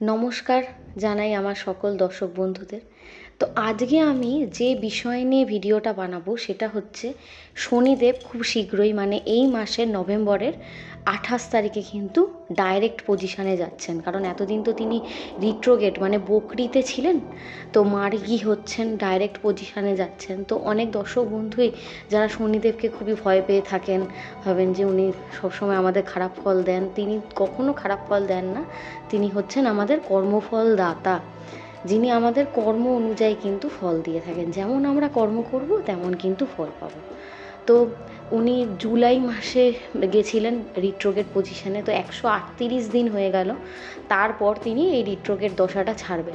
নমস্কার জানাই আমার সকল দর্শক বন্ধুদের। তো আজকে আমি যে বিষয় নিয়ে ভিডিওটা বানাবো সেটা হচ্ছে শনিদেব খুব শীঘ্রই মানে এই মাসের নভেম্বরের আঠাশ তারিখে কিন্তু ডাইরেক্ট পজিশানে যাচ্ছেন। কারণ এতদিন তো তিনি রিট্রোগেট মানে বকরিতে ছিলেন, তো মার্গি হচ্ছেন ডাইরেক্ট পজিশানে যাচ্ছেন। তো অনেক দর্শক বন্ধুই যারা শনিদেবকে খুবই ভয় পেয়ে থাকেন, ভাবেন যে উনি সবসময় আমাদের খারাপ ফল দেন, তিনি কখনো খারাপ ফল দেন না। তিনি হচ্ছেন আমাদের কর্মফল দাতা। যিনি আমাদের কর্ম অনুযায়ী কিন্তু ফল দিয়ে থাকেন। যেমন আমরা কর্ম করব, তেমন কিন্তু ফল পাবো। তো উনি জুলাই মাসে গেছিলেন রিট্রোগেট পজিশনে তো একশো আটত্রিশ দিন হয়ে গেল। তারপর তিনি এই রিট্রোগেট দশাটা ছাড়বেন।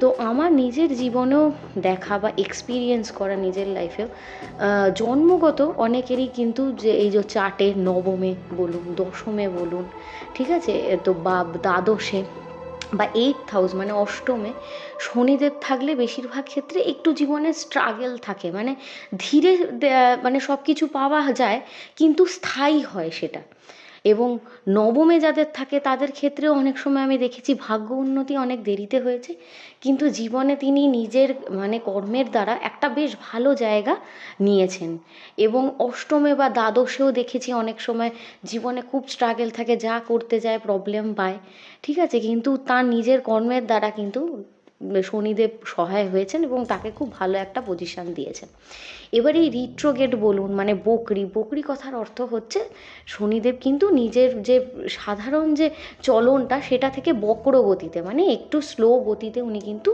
তো আমার নিজের জীবনেও দেখা বা এক্সপিরিয়েন্স করা নিজের লাইফেও জন্মগত অনেকেরই কিন্তু যে এই যে চার্টে নবমে বলুন, দশমে বলুন, ঠিক আছে? তো বা দ্বাদশে বা এইট হাউস মানে অষ্টমে শনিদেব থাকলে বেশিরভাগ ক্ষেত্রে একটু জীবনে স্ট্রাগেল থাকে। মানে ধীরে মানে সব কিছু পাওয়া যায়, কিন্তু স্থায়ী হয় সেটা। এবং নবমে যাদের থাকে তাদের ক্ষেত্রেও অনেক সময় আমি দেখেছি ভাগ্য উন্নতি অনেক দেরিতে হয়েছে। কিন্তু জীবনে তিনি নিজের মানে কর্মের দ্বারা একটা বেশ ভালো জায়গা নিয়েছেন। এবং অষ্টমে বা দ্বাদশেও দেখেছি অনেক সময় জীবনে খুব স্ট্রাগেল থাকে, যা করতে যায় প্রবলেম পায়, ঠিক আছে? কিন্তু তার নিজের কর্মের দ্বারা কিন্তু শনিদেব সহায় হয়েছেন এবং তাকে খুব ভালো একটা পজিশান দিয়েছেন। এবার এই রিট্রোগেট বলুন মানে বকরি বকরি কথার অর্থ হচ্ছে শনিদেব কিন্তু নিজের যে সাধারণ যে চলনটা সেটা থেকে বক্র গতিতে মানে একটু স্লো গতিতে উনি কিন্তু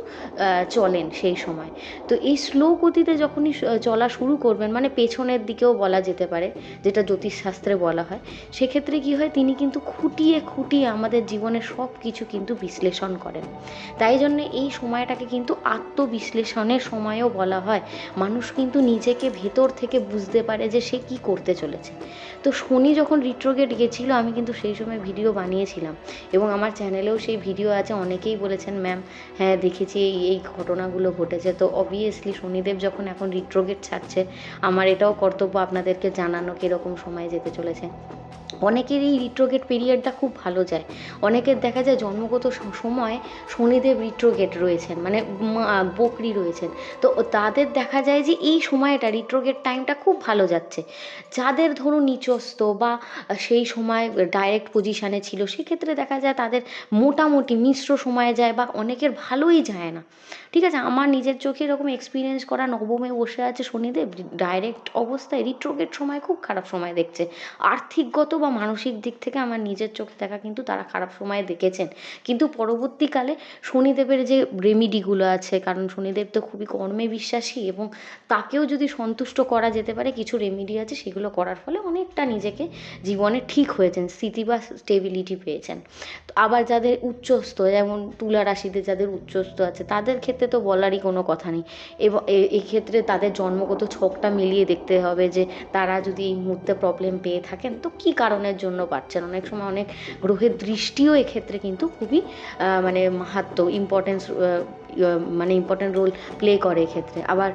চলেন সেই সময়। তো এই স্লো গতিতে যখনই চলা শুরু করবেন মানে পেছনের দিকেও বলা যেতে পারে, যেটা জ্যোতিষশাস্ত্রে বলা হয়, সেক্ষেত্রে কি হয়, তিনি কিন্তু খুঁটিয়ে খুঁটিয়ে আমাদের জীবনের সব কিছু কিন্তু বিশ্লেষণ করেন। তাই জন্য এই সময়টাকে কিন্তু আত্মবিশ্লেষণের সময়ও বলা হয়। মানুষ কিন্তু নিজেকে ভেতর থেকে বুঝতে পারে যে সে কি করতে চলেছে। তো শনি যখন রিট্রোগেট গেছিল, আমি কিন্তু সেই সময় ভিডিও বানিয়েছিলাম এবং আমার চ্যানেলেও সেই ভিডিও আছে, অনেকেই বলেছেন, ম্যাম হ্যাঁ দেখেছি এই এই ঘটনাগুলো ঘটেছে। তো অবভিয়াসলি শনিদেব যখন এখন রিট্রোগেট ছাড়ছে, আমার এটাও কর্তব্য আপনাদেরকে জানানো কীরকম সময় যেতে চলেছে। অনেকের এই রিট্রোগেট পিরিয়ডটা খুব ভালো যায়। অনেকের দেখা যায় জন্মগত সময় শনিদেব রিট্রোগেট রয়েছেন মানে বকরি রয়েছেন। তো তাদের দেখা যায় যে এই সময়টা রিট্রোগেট টাইমটা খুব ভালো যাচ্ছে। যাদের ধরুন নিচস্ত বা সেই সময় ডাইরেক্ট পজিশানে ছিল, সেক্ষেত্রে দেখা যায় তাদের মোটামুটি মিশ্র সময়ে যায় বা অনেকের ভালোই যায় না। ঠিক আছে, আমার নিজের চোখে এরকম এক্সপিরিয়েন্স করা নবমে বসে আছে শনিদেব ডাইরেক্ট অবস্থায় রিট্রোগেট সময় খুব খারাপ সময় দেখছে। আর্থিকগত বা মানসিক দিক থেকে আমার নিজের চোখে দেখা কিন্তু তারা খারাপ সময় দেখেছেন। কিন্তু পরবর্তীকালে শনিদেবের যে রেমিডিগুলো আছে, কারণ শনিদেব তো খুবই কর্মে বিশ্বাসী এবং তাকেও যদি সন্তুষ্ট করা যেতে পারে, কিছু রেমিডি আছে, সেগুলো করার ফলে অনেকটা নিজেকে জীবনে ঠিক হয়েছেন, স্থিতি বা স্টেবিলিটি পেয়েছেন। আবার যাদের উচ্চস্থ, যেমন তুলা রাশিতে যাদের উচ্চস্থ আছে, তাদের ক্ষেত্রে তো বলারই কোনো কথা নেই। এবং এক্ষেত্রে তাদের জন্মগত ছকটা মিলিয়ে দেখতে হবে যে, তারা যদি এই মুহূর্তে প্রবলেম পেয়ে থাকেন, তো কী কারণের জন্য পাচ্ছেন অনেক সময় অনেক গ্রহের দৃষ্টিও এক্ষেত্রে কিন্তু খুবই মানে মাহাত্ম ইম্পর্টেন্স 呃 মানে ইম্পর্টেন্ট রোল প্লে করে এক্ষেত্রে। আবার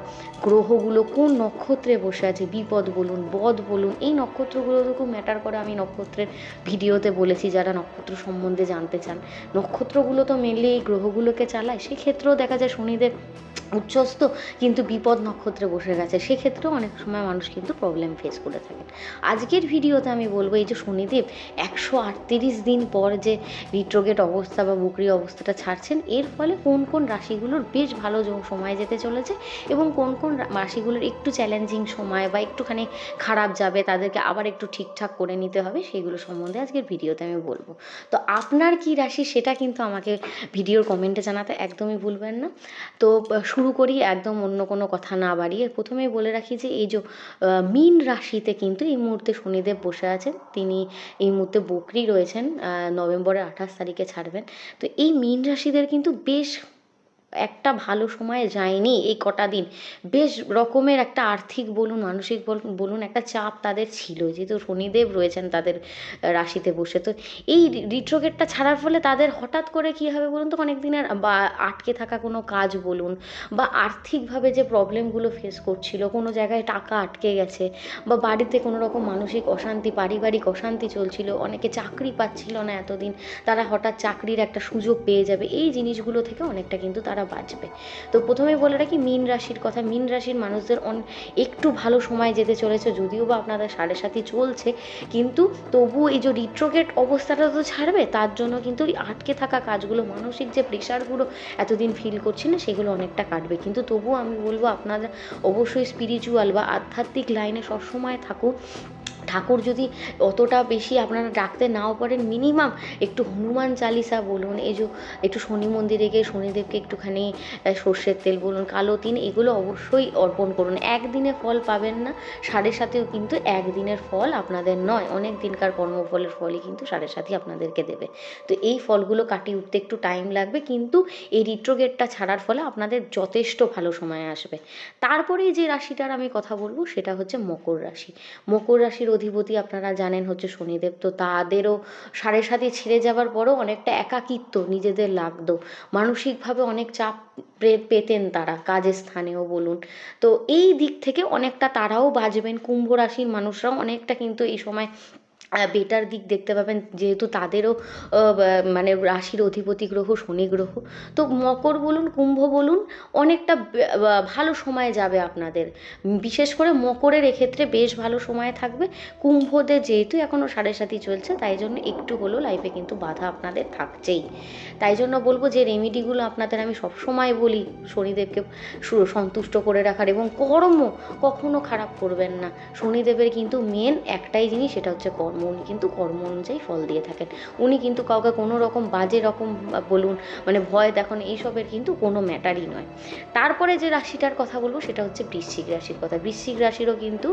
গ্রহগুলো কোন নক্ষত্রে বসে আছে, বিপদ বলুন বদ বলুন, এই নক্ষত্রগুলো খুব ম্যাটার করে। আমি নক্ষত্রের ভিডিওতে বলেছি, যারা নক্ষত্র সম্বন্ধে জানতে চান। নক্ষত্রগুলো তো মেনলি এই গ্রহগুলোকে চালায়। সেক্ষেত্রেও দেখা যায় শনিদেব উচ্চস্ত কিন্তু বিপদ নক্ষত্রে বসে গেছে। সেক্ষেত্রেও অনেক সময় মানুষ কিন্তু প্রবলেম ফেস করে থাকেন। আজকের ভিডিওতে আমি বলব, এই যে শনিদেব একশো আটত্রিশ দিন পর যে রিট্রোগেট অবস্থা বা বুকরি অবস্থাটা ছাড়ছেন, এর ফলে কোন কোন রাশিগুলোর বেশ ভালো সময় যেতে চলেছে এবং কোন কোন রাশিগুলোর একটু চ্যালেঞ্জিং সময় বা একটুখানি খারাপ যাবে তাদেরকে আবার একটু ঠিকঠাক করে নিতে হবে সেগুলো সম্বন্ধে আজকের ভিডিওতে আমি বলব। তো আপনার কি রাশি সেটা কিন্তু আমাকে ভিডিওর কমেন্টে জানাতে একদমই ভুলবেন না। তো শুরু করি একদম অন্য কোনো কথা না বাড়িয়ে। প্রথমেই বলে রাখি যে এই যে মীন রাশিতে কিন্তু এই মুহূর্তে শনিদেব বসে আছেন। তিনি এই মুহূর্তে বকরি রয়েছেন নভেম্বরের আঠাশ তারিখে ছাড়বেন। তো এই মীন রাশিদের কিন্তু বেশ একটা ভালো সময়ে যায়নি এই কটা দিন। বেশ রকমের একটা আর্থিক বলুন, মানসিক বলুন, একটা চাপ তাদের ছিল। যেহেতু শনিদেব রয়েছেন তাদের রাশিতে বসে। তো এই রিট্রোগেটটা ছাড়ার ফলে তাদের হঠাৎ করে কী হবে বলুন তো? অনেক দিনের বা আটকে থাকা কোনো কাজ বলুন, বা আর্থিকভাবে যে প্রবলেমগুলো ফেস করছিল, কোনো জায়গায় টাকা আটকে গেছে, বা বাড়িতে কোনো রকম মানসিক অশান্তি, পারিবারিক অশান্তি চলছিল, অনেকে চাকরি পাচ্ছিল না এতদিন, তারা হঠাৎ চাকরির একটা সুযোগ পেয়ে যাবে। এই জিনিসগুলো থেকে অনেকটা কিন্তু তারা বাঁচবে। তো প্রথমেই বলে রাখি, মীন রাশির কথা, মীন রাশির মানুষদের অন, একটু ভালো সময় যেতে চলেছে, যদিও বা আপনাদের সাড়ে সাথী চলছে, কিন্তু তবু এই যে রিট্রোগেট অবস্থাটা তো ছাড়বে, তার জন্য কিন্তু আটকে থাকা কাজগুলো, মানসিক যে প্রেশারগুলো এতদিন ফিল করছিলেন সেগুলো অনেকটা কাটবে। কিন্তু তবুও আমি বলব, আপনারা অবশ্যই স্পিরিচুয়াল বা আধ্যাত্মিক লাইনে সবসময় থাকুন। ঠাকুর যদি অতটা বেশি আপনারা ডাকতে নাও পারেন মিনিমাম একটু হনুমান চালিসা বলুন, এই যে একটু শনি মন্দিরে গিয়ে শনিদেবকে একটুখানি সর্ষের তেল বলুন, কালো তিন এগুলো অবশ্যই অর্পণ করুন। একদিনে ফল পাবেন না, সাড়ে সাথেও কিন্তু একদিনের ফল আপনাদের নয়, অনেক দিনকার কর্মফলের ফলই কিন্তু সাড়ে সাথে আপনাদেরকে দেবে। তো এই ফলগুলো কাটিয়ে উঠতে একটু টাইম লাগবে, কিন্তু এই রিট্রোগেটটা ছাড়ার ফলে আপনাদের যথেষ্ট ভালো সময় আসবে। তারপরেই যে রাশিটার আমি কথা বলব, সেটা হচ্ছে মকর রাশি। মকর রাশির অধিপতি আপনারা জানেন হচ্ছে শনিদেব। তো তাদেরও সাড়ে সাথে ছেড়ে যাওয়ার পরও অনেকটা একাকিত্ব নিজেদের লাগতো। মানসিকভাবে অনেক চাপ পেতেন তারা কাজের স্থানেও বলুন। তো এই দিক থেকে অনেকটা তারাও বাঁচবেন। কুম্ভ রাশির মানুষরাও অনেকটা কিন্তু এই সময় বেটার দিক দেখতে পাবেন। যেহেতু তাদেরও মানে রাশির অধিপতি গ্রহ, শনি গ্রহ। তো মকর বলুন, কুম্ভ বলুন, অনেকটা ভালো সময় যাবে আপনাদের। বিশেষ করে মকরের এক্ষেত্রে বেশ ভালো সময় থাকবে। কুম্ভদের যেহেতু এখনও সাড়ে সাথী চলছে, তাই জন্য একটু হলেও লাইফে কিন্তু বাধা আপনাদের থাকছেই। তাই জন্য বলব যে রেমিডিগুলো আপনাদের আমি সবসময় বলি শনিদেবকে সন্তুষ্ট করে রাখার। এবং কর্ম কখনো খারাপ করবেন না। শনিদেবের কিন্তু মেন একটাই জিনিস, সেটা হচ্ছে কর্ম। উনি কিন্তু কর্ম অনুযায়ী ফল দিয়ে থাকেন, উনি কিন্তু কাউকে কোনো রকম বাজে রকম বলুন মানে ভয় দেখানো, এইসবের কিন্তু কোনো ম্যাটারই নয়। তারপরে যে রাশিটার কথা বলব, সেটা হচ্ছে বৃশ্চিক রাশির কথা। বৃশ্চিক রাশিরও কিন্তু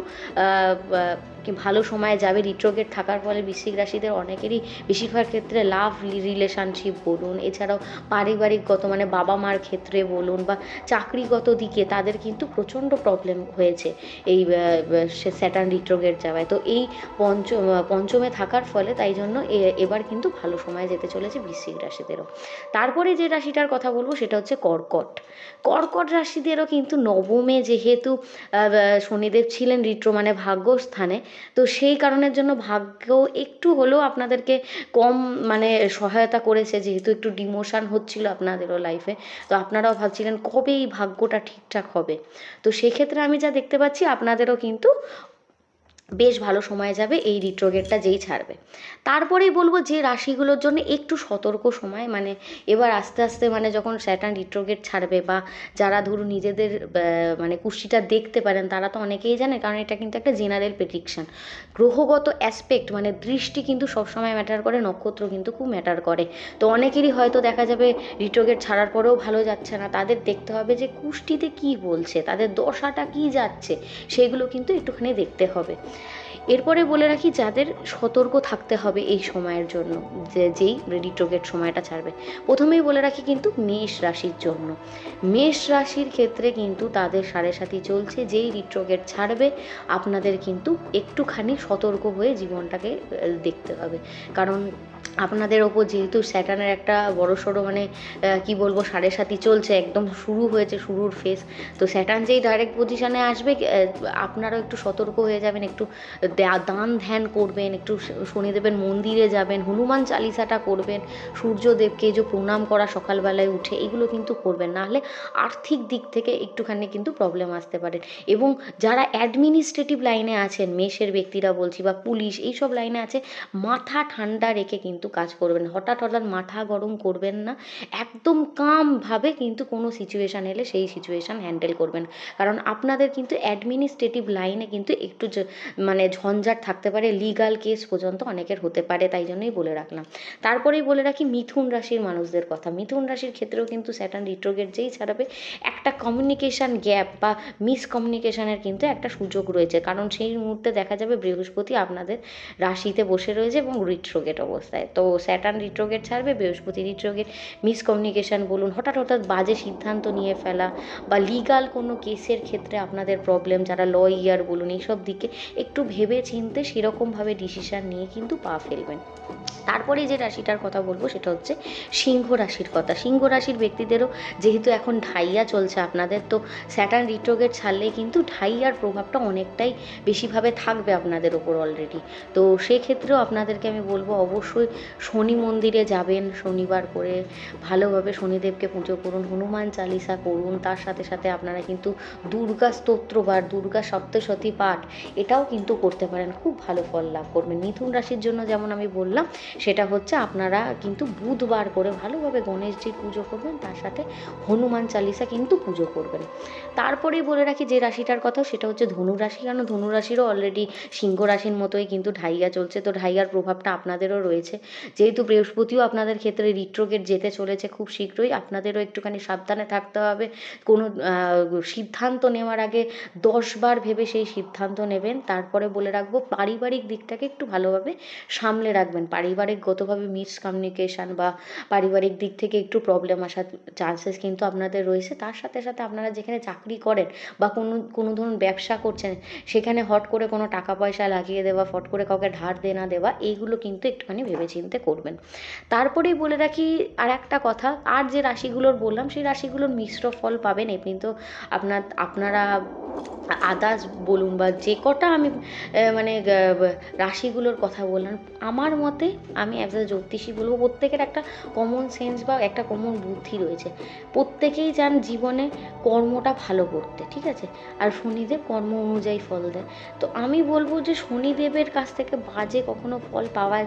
ভালো সময়ে যাবে রিট্রোগেট থাকার ফলে বৃশ্চিক রাশিদের অনেকেরই বেশিরভাগ ক্ষেত্রে লাভ রিলেশনশিপ বলুন, এছাড়াও পারিবারিকগত মানে বাবা মার ক্ষেত্রে বলুন, বা চাকরিগত দিকে তাদের কিন্তু প্রচণ্ড প্রবলেম হয়েছে। এই স্যাটার্ন রিট্রোগেট যাওয়ায়। তো এই পঞ্চম পঞ্চমে থাকার ফলে তাই জন্য এবার কিন্তু ভালো সময় যেতে চলেছে বৃশ্চিক রাশিদেরও। তারপরে যে রাশিটার কথা বলব সেটা হচ্ছে কর্কট। কর্কট রাশিদেরও কিন্তু নবমে যেহেতু শনিদেব ছিলেন রিট্রো মানে ভাগ্যস্থানে, তো সেই কারণের জন্য ভাগ্য একটু হলেও আপনাদেরকে কম মানে সহায়তা করেছে, যেহেতু একটু ডিমোশন হচ্ছিল আপনাদেরও লাইফে তো আপনারাও ভাবছিলেন কবে এই ভাগ্যটা ঠিকঠাক হবে। তো সেক্ষেত্রে আমি যা দেখতে পাচ্ছি, আপনাদেরও কিন্তু বেশ ভালো সময় যাবে এই রিট্রোগেটটা যেই ছাড়বে। তারপরেই বলব যে রাশিগুলোর জন্য একটু সতর্ক সময় মানে এবার আস্তে আস্তে মানে যখন স্যাটার্ন রিট্রোগেট ছাড়বে বা যারা ধরুন নিজেদের মানে কুষ্টিটা দেখতে পারেন, তারা তো অনেকেই জানে, কারণ এটা কিন্তু একটা জেনারেল প্রেডিকশন গ্রহগত অ্যাসপেক্ট মানে দৃষ্টি কিন্তু সবসময় ম্যাটার করে, নক্ষত্র কিন্তু খুব ম্যাটার করে। তো অনেকেরই হয়তো দেখা যাবে রিট্রোগেট ছাড়ার পরেও ভালো যাচ্ছে না, তাদের দেখতে হবে যে কুষ্টিতে কি বলছে, তাদের দশাটা কি যাচ্ছে, সেগুলো কিন্তু একটুখানি দেখতে হবে। এরপরে বলে রাখি, যাদের সতর্ক থাকতে হবে এই সময়ের জন্য, যে যেই রিট্রোগেট সময়টা ছাড়বে। প্রথমেই বলে রাখি কিন্তু মেষ রাশির জন্য। মেষ রাশির ক্ষেত্রে কিন্তু তাদের সাড়ে সাথী চলছে, যেই রিট্রোগেট ছাড়বে, আপনাদের কিন্তু একটুখানি সতর্ক হয়ে জীবনটাকে দেখতে হবে। কারণ আপনাদের ওপর যেহেতু স্যাটার্নের একটা বড় সড়ো মানে কি বলব, সাড়ে সাথী চলছে, একদম শুরু হয়েছে শুরুর ফেস তো স্যাটার্ন যেই ডাইরেক্ট পজিশনে আসবে আপনারাও একটু সতর্ক হয়ে যাবেন, একটু দান ধ্যান করবেন, একটু শনিদেবের মন্দিরে যাবেন, হনুমান চালিসাটা করবেন, সূর্যদেবকে যে প্রণাম করা সকালবেলায় উঠে, এগুলো কিন্তু করবেন, নাহলে আর্থিক দিক থেকে একটুখানি কিন্তু প্রবলেম আসতে পারে। এবং যারা অ্যাডমিনিস্ট্রেটিভ লাইনে আছেন, মেষের ব্যক্তিরা বলছি বা পুলিশ, এইসব লাইনে আছে, মাথা ঠান্ডা রেখে কিন্তু কাজ করবেন হঠাৎ হঠাৎ মাথা গরম করবেন না। একদম কামভাবে কিন্তু কোনো সিচুয়েশান এলে সেই সিচুয়েশান হ্যান্ডেল করবেন। কারণ আপনাদের কিন্তু অ্যাডমিনিস্ট্রেটিভ লাইনে কিন্তু একটু মানে ঝঞ্ঝাট থাকতে পারে। লিগাল কেস পর্যন্ত অনেকের হতে পারে, তাই জন্যই বলে রাখলাম। তারপরেই বলে রাখি, মিথুন রাশির মানুষদের কথা। মিথুন রাশির ক্ষেত্রেও কিন্তু স্যাটার্ন রিট্রোগেট যেই ছাড়াবে, একটা কমিউনিকেশান গ্যাপ বা মিসকমিউনিকেশনের কিন্তু একটা সুযোগ রয়েছে। কারণ সেই মুহূর্তে দেখা যাবে বৃহস্পতি আপনাদের রাশিতে বসে রয়েছে এবং রিট্রোগেট অবস্থায় দেয় তো স্যাটার্ন রিট্রোগেট ছাড়বে, বৃহস্পতি রিট্রোগেট মিসকমিউনিকেশান বলুন, হঠাৎ হঠাৎ বাজে সিদ্ধান্ত নিয়ে ফেলা বা লিগাল কোনো কেসের ক্ষেত্রে আপনাদের প্রবলেম যারা ল ইয়ার বলুন, এইসব দিকে একটু ভেবে চিনতে সেরকমভাবে ডিসিশান নিয়ে কিন্তু পা ফেলবেন। তারপরে যে রাশিটার কথা বলব, সেটা হচ্ছে সিংহ রাশির কথা। সিংহ রাশির ব্যক্তিদেরও যেহেতু এখন ঢাইয়া চলছে আপনাদের, তো স্যাটার্ন রিট্রোগেট ছাড়লে কিন্তু ঢাইয়ার প্রভাবটা অনেকটাই বেশিভাবে থাকবে আপনাদের ওপর অলরেডি তো সেক্ষেত্রেও আপনাদেরকে আমি বলব, অবশ্যই শনি মন্দিরে যাবেন, শনিবার করে ভালোভাবে শনিদেবকে পুজো করুন, হনুমান চালিসা করুন, তার সাথে সাথে আপনারা কিন্তু দুর্গা স্তোত্র বা দুর্গা সপ্তশতী পাঠ এটাও কিন্তু করতে পারেন, খুব ভালো ফল লাভ করবেন। মিথুন রাশির জন্য যেমন আমি বললাম, সেটা হচ্ছে আপনারা কিন্তু বুধবার করে ভালোভাবে গণেশজির পুজো করবেন, তার সাথে হনুমান চালিসা কিন্তু পুজো করবেন। তারপরেই বলে রাখি যে রাশিটার কথা সেটা হচ্ছে ধনু রাশি কারণ ধনু রাশিরও অলরেডি সিংহ রাশির মতোই কিন্তু ঢাইয়া চলছে, তো ঢাইয়ার প্রভাবটা আপনাদেরও রয়েছে। যেহেতু বৃহস্পতিও আপনাদের ক্ষেত্রে রিট্রোগেট যেতে চলেছে খুব শীঘ্রই, আপনাদেরও একটুখানি সাবধানে থাকতে হবে। কোনো সিদ্ধান্ত নেওয়ার আগে দশবার ভেবে সেই সিদ্ধান্ত নেবেন। তারপরে বলে রাখব, পারিবারিক দিকটাকে একটু ভালোভাবে সামলে রাখবেন। পারিবারিকগতভাবে মিসকমিউনিকেশান বা পারিবারিক দিক থেকে একটু প্রবলেম আসার চান্সেস কিন্তু আপনাদের রয়েছে। তার সাথে সাথে আপনারা যেখানে চাকরি করেন বা কোনো কোনো ধরুন ব্যবসা করছেন, সেখানে হট করে কোনো টাকা পয়সা লাগিয়ে দেওয়া, ফট করে কাউকে ধার দেনা দেওয়া, এইগুলো কিন্তু একটুখানি ভেবেচিন্তে করবেন। তারপরেই বলে রাখি আর একটা কথা, আর যে রাশিগুলোর বললাম, সেই রাশিগুলোর মিশ্র ফল পাবেন। এমনি তো আপনার, আপনারা আদার্স বলুন বা যে কটা আমি মানে রাশিগুলোর কথা বললাম, আমার মতে আমি অ্যাজ আ জ্যোতিষী বলব, প্রত্যেকের একটা কমন সেন্স বা একটা কমন বুদ্ধি রয়েছে। প্রত্যেকেই চান জীবনে কর্মটা ভালো করতে, ঠিক আছে? আর শনিদেব কর্ম অনুযায়ী ফল দেয়। তো আমি বলব যে শনিদেবের কাছ থেকে বাজে কখনো ফল পাওয়া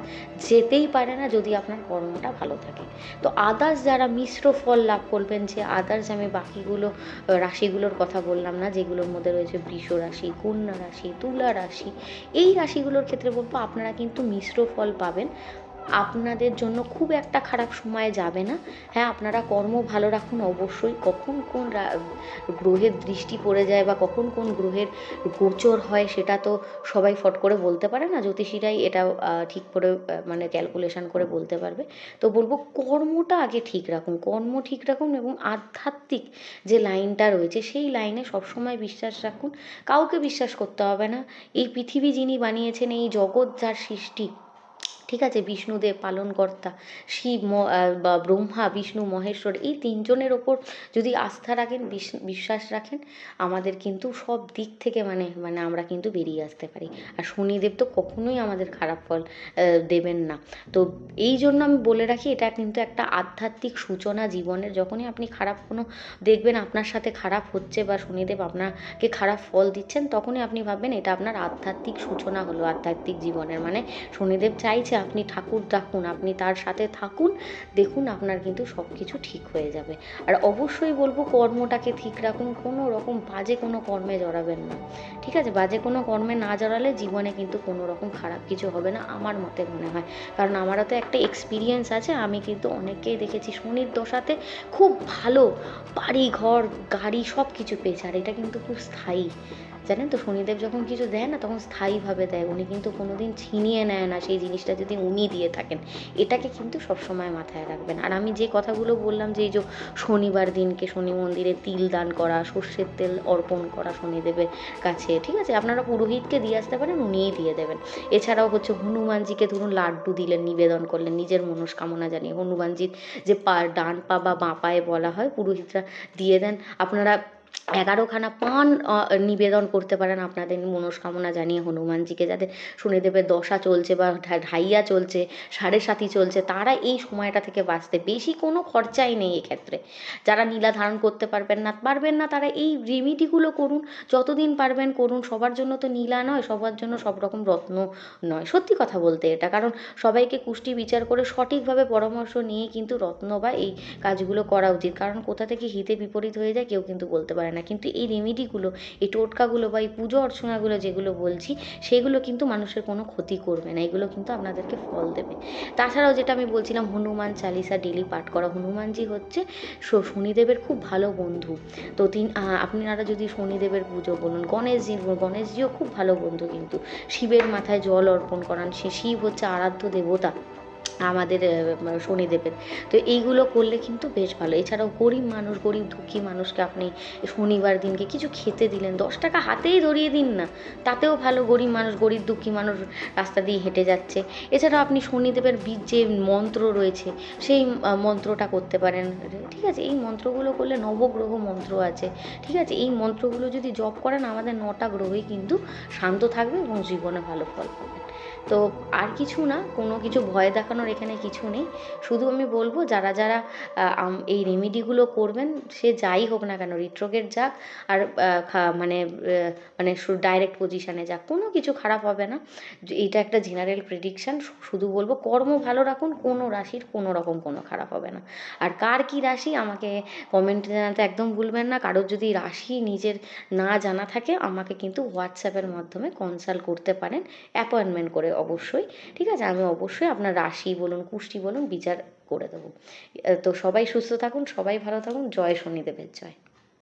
যেতেই পারে না যদি আপনার কর্মটা ভালো থাকে। তো আদার্স যারা মিশ্র ফল লাভ করবেন, যে আদার্স আমি বাকিগুলো রাশিগুলোর কথা বললাম না, যেগুলোর মধ্যে রয়েছে বৃষ রাশি, কন্যা রাশি, তুলা রাশি, এই রাশিগুলোর ক্ষেত্রে বলব আপনারা কিন্তু মিশ্র ফল পাবেন। আপনাদের জন্য খুব একটা খারাপ সময় যাবে না। হ্যাঁ আপনারা কর্ম ভালো রাখুন অবশ্যই। কখন কোন গ্রহের দৃষ্টি পড়ে যায় বা কখন কোন গ্রহের গোচর হয় সেটা তো সবাই ফট করে বলতে পারে না। জ্যোতিষীরাই এটা ঠিক করে মানে ক্যালকুলেশন করে বলতে পারবে। তো বলব কর্মটা আগে ঠিক রাখুন। কর্ম ঠিক রাখুন এবং আধ্যাত্মিক যে লাইনটা রয়েছে সেই লাইনে সবসময় বিশ্বাস রাখুন। কাউকে বিশ্বাস করতে হবে না। এই পৃথিবী যিনি বানিয়েছেন, এই জগৎ যার সৃষ্টি ঠিক আছে, বিষ্ণুদেব পালনকর্তা, শিব বা ব্রহ্মা, বিষ্ণু, মহেশ্বর, এই তিনজনের ওপর যদি আস্থা রাখেন বিশ্বাস রাখেন, আমাদের কিন্তু সব দিক থেকে মানে মানে আমরা কিন্তু বেরিয়ে আসতে পারি। আর শনিদেব তো কখনোই আমাদের খারাপ ফল দেবেন না। তো এই জন্য আমি বলে রাখি, এটা কিন্তু একটা আধ্যাত্মিক সূচনা জীবনের। যখনই আপনি খারাপ কোনো দেখবেন, আপনার সাথে খারাপ হচ্ছে বা শনিদেব আপনাকে খারাপ ফল দিচ্ছেন, তখনই আপনি ভাববেন, এটা আপনার আধ্যাত্মিক সূচনা হলো, আধ্যাত্মিক জীবনের। মানে শনিদেব চাইছে আপনি ঠাকুর ডাকুন, আপনি তার সাথে থাকুন, দেখুন আপনার কিন্তু সব কিছু ঠিক হয়ে যাবে। আর অবশ্যই বলব কর্মটাকে ঠিক রাখুন, কোনো রকম বাজে কোনো কর্মে জড়াবেন না। ঠিক আছে? বাজে কোনো কর্মে না জড়ালে জীবনে কিন্তু কোনো রকম খারাপ কিছু হবে না, আমার মতে মনে হয়। কারণ আমারও তো একটা এক্সপিরিয়েন্স আছে, আমি কিন্তু অনেককেই দেখেছি শনির দশাতে খুব ভালো বাড়ি ঘর গাড়ি সব কিছু পেয়েছে, আর এটা কিন্তু খুব স্থায়ী। জানেন তো শনিদেব যখন কিছু দেয় না, তখন স্থায়ীভাবে দেয়। উনি কিন্তু কোনো দিন ছিনিয়ে নেয় না সেই জিনিসটা যদি উনি দিয়ে থাকেন। এটাকে কিন্তু সবসময় মাথায় রাখবেন। আর আমি যে কথাগুলো বললাম যে, এই যে শনিবার দিনকে শনি মন্দিরে তিল দান করা, সর্ষের তেল অর্পণ করা শনিদেবের কাছে, ঠিক আছে? আপনারা পুরোহিতকে দিয়ে আসতে পারেন, উনিই দিয়ে দেবেন। এছাড়াও হচ্ছে হনুমানজিকে ধরুন লাড্ডু দিলেন, নিবেদন করলেন, নিজের মনস্কামনা জানিয়ে হনুমানজির যে পা, ডান পা বা বাঁ পায়ে বলা হয়, পুরোহিতরা দিয়ে দেন। আপনারা এগারোখানা পান নিবেদন করতে পারেন আপনাদের মনস্কামনা জানিয়ে হনুমানজিকে যাদের শনিদেবের দশা চলছে বা ঢাইয়া চলছে, সাড়ে সাথী চলছে, তারা এই সময়টা থেকে বাঁচতে বেশি কোনো খরচাই নেই এক্ষেত্রে। যারা নীলা ধারণ করতে পারবেন না পারবেন না তারা এই রেমিডিগুলো করুন, যতদিন পারবেন করুন, সবার জন্য তো নীলা নয়, সবার জন্য সব রকম রত্ন নয়। সত্যি কথা বলতে এটা, কারণ সবাইকে কুষ্টি বিচার করে সঠিকভাবে পরামর্শ নিয়ে কিন্তু রত্ন বা এই কাজগুলো করা উচিত, কারণ কোথা থেকে হিতে বিপরীত হয়ে যায় কেউ কিন্তু বলতে পারে না। কিন্তু এই রেমেডিগুলো এই টোটকাগুলো বা এই পুজো অর্চনাগুলো যেগুলো বলছি, সেগুলো কিন্তু মানুষের কোনো ক্ষতি করবে না। এগুলো কিন্তু আপনাদেরকে ফল দেবে। তাছাড়াও যেটা আমি বলছিলাম, হনুমান চালিসা ডেলি পাঠ করা। হনুমানজি হচ্ছে শনিদেবের খুব ভালো বন্ধু। তো তিন আপনারা যদি শনিদেবের পুজো বলুন, গণেশজির গণেশজিও খুব ভালো বন্ধু কিন্তু। শিবের মাথায় জল অর্পণ করান। সে শিব হচ্ছে আরাধ্য দেবতা। আমাদের আহ, শনিদেবের। তো এইগুলো করলে কিন্তু বেশ ভালো। এছাড়াও গরিব মানুষ গরিব দুঃখী মানুষকে আপনি শনিবার দিনকে কিছু খেতে দিলেন দশ টাকা হাতেই ধরিয়ে দিন না। তাতেও ভালো গরিব মানুষ গরিব দুঃখী মানুষ রাস্তা দিয়ে হেঁটে যাচ্ছে। এছাড়াও আপনি শনিদেবের বীজ যে মন্ত্র রয়েছে সেই মন্ত্রটা করতে পারেন। ঠিক আছে এই মন্ত্রগুলো করলে নবগ্রহ মন্ত্র আছে। ঠিক আছে এই মন্ত্রগুলো যদি জপ করেন আমাদের নটা গ্রহই কিন্তু শান্ত থাকবে এবং জীবনে ভালো ফল পাবেন। তো আর কিছু না, কোনো কিছু ভয় দেখানোর এখানে কিছু নেই। শুধু আমি বলব, যারা যারা এই রেমিডিগুলো করবেন, সে যাই হোক না কেন রিট্রোগেট যাক, আর মানে মানে ডাইরেক্ট পজিশানে যাক, কোনো কিছু খারাপ হবে না। এটা একটা জেনারেল প্রেডিকশান শুধু বলব, কর্ম ভালো রাখুন, কোনো রাশির কোনো রকম কোনো খারাপ হবে না। আর কার কী রাশি, আমাকে কমেন্টে জানাতে একদম ভুলবেন না। কারোর যদি রাশি নিজের না জানা থাকে, আমাকে কিন্তু হোয়াটসঅ্যাপের মাধ্যমে কনসাল্ট করতে পারেন অ্যাপয়েন্টমেন্ট করে অবশ্যই, ঠিক আছে? আমি অবশ্যই আপনার রাশি বলুন, কুষ্টি বলুন, বিচার করে দেবো। তো সবাই সুস্থ থাকুন, সবাই ভালো থাকুন, জয় শনিদেবের জয়।